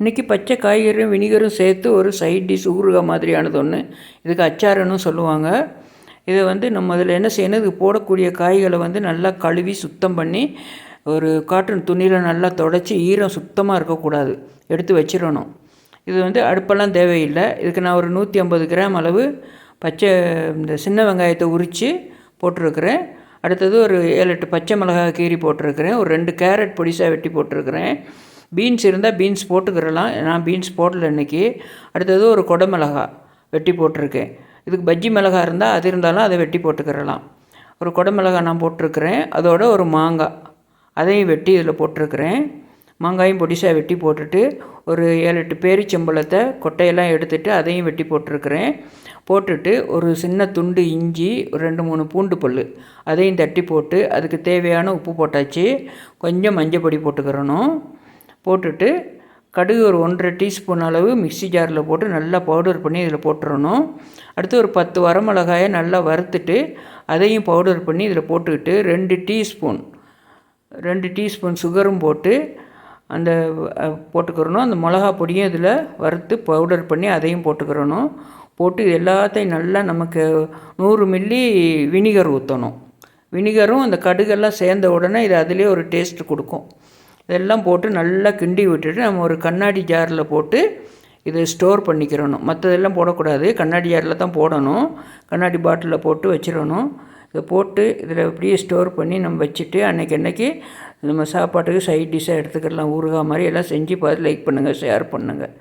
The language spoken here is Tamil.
இன்றைக்கி பச்சை காய்கறியும் வினிகரும் சேர்த்து ஒரு சைட் டிஷ் ஊறுகாய் மாதிரியானது ஒன்று இதுக்கு அச்சாரன்னு சொல்லுவாங்க. இதை வந்து நம்ம அதில் என்ன செய்யணும்? இது போடக்கூடிய காய்களை வந்து நல்லா கழுவி சுத்தம் பண்ணி ஒரு காட்டன் துணியில் நல்லா தொடச்சி ஈரம் சுத்தமாக இருக்கக்கூடாது. எடுத்து வச்சிடணும். இது வந்து அடுப்பெல்லாம் தேவையில்லை. இதுக்கு நான் ஒரு நூற்றி ஐம்பது கிராம் அளவு பச்சை இந்த சின்ன வெங்காயத்தை உரித்து போட்டிருக்கிறேன். அடுத்தது ஒரு ஏழு எட்டு பச்சை மிளகாய் கீரி போட்டிருக்கிறேன். ஒரு ரெண்டு கேரட் பொடிசாக வெட்டி போட்டிருக்கிறேன். பீன்ஸ் இருந்தால் பீன்ஸ் போட்டுக்கிறலாம். நான் பீன்ஸ் போடல இன்றைக்கி அடுத்தது ஒரு கொடை மிளகா வெட்டி போட்டிருக்கேன் இதுக்கு பஜ்ஜி மிளகா இருந்தால் அது இருந்தாலும் அதை வெட்டி போட்டுக்கிறலாம். ஒரு கொடை மிளகா நான் போட்டிருக்கிறேன். அதோட ஒரு மாங்காய் அதையும் வெட்டி இதில் போட்டிருக்கிறேன். மாங்காயும் பொடிசாக வெட்டி போட்டுட்டு ஒரு ஏழு எட்டு பேரிச்சம்பழத்தை கொட்டையெல்லாம் எடுத்துட்டு அதையும் வெட்டி போட்டிருக்கிறேன். போட்டுட்டு ஒரு சின்ன துண்டு இஞ்சி ஒரு ரெண்டு மூணு பூண்டு பல் அதையும் தட்டி போட்டு அதுக்கு தேவையான உப்பு போட்டாச்சு. கொஞ்சம் மஞ்சள் பொடி போட்டுக்கிறணும். போட்டுட்டு கடுகு ஒரு ஒன்றரை டீஸ்பூன் அளவு மிக்ஸி ஜாரில் போட்டு நல்லா பவுடர் பண்ணி இதில் போட்டுறணும். அடுத்து ஒரு பத்து வரமிளகாயை நல்லா வறுத்துட்டு அதையும் பவுடர் பண்ணி இதில் போட்டுக்கிட்டு ரெண்டு டீஸ்பூன் ரெண்டு டீஸ்பூன் சுகரும் போட்டு அந்த போட்டுக்கிறணும். அந்த மிளகா பொடியும் இதில் வறுத்து பவுடர் பண்ணி அதையும் போட்டுக்கிறணும். போட்டு எல்லாத்தையும் நல்லா நமக்கு நூறு மில்லி வினிகர் ஊற்றணும். வினிகரும் அந்த கடுகெல்லாம் சேர்ந்த உடனே இது அதிலே ஒரு டேஸ்ட் கொடுக்கும். இதெல்லாம் போட்டு நல்லா கிண்டி விட்டுட்டு நம்ம ஒரு கண்ணாடி ஜாரில் போட்டு இதை ஸ்டோர் பண்ணிக்கிறணும். மற்றதெல்லாம் போடக்கூடாது. கண்ணாடி ஜாரில் தான் போடணும். கண்ணாடி பாட்டிலில் போட்டு வச்சிடணும். இதை போட்டு இதில் அப்படியே ஸ்டோர் பண்ணி நம்ம வச்சுட்டு அன்றைக்கி அன்னைக்கு நம்ம சாப்பாட்டுக்கு சைட் டிஷ்ஷாக எடுத்துக்கலாம். ஊறுகாய் மாதிரி எல்லாம் செஞ்சு பார்த்து லைக் பண்ணுங்கள் ஷேர் பண்ணுங்கள்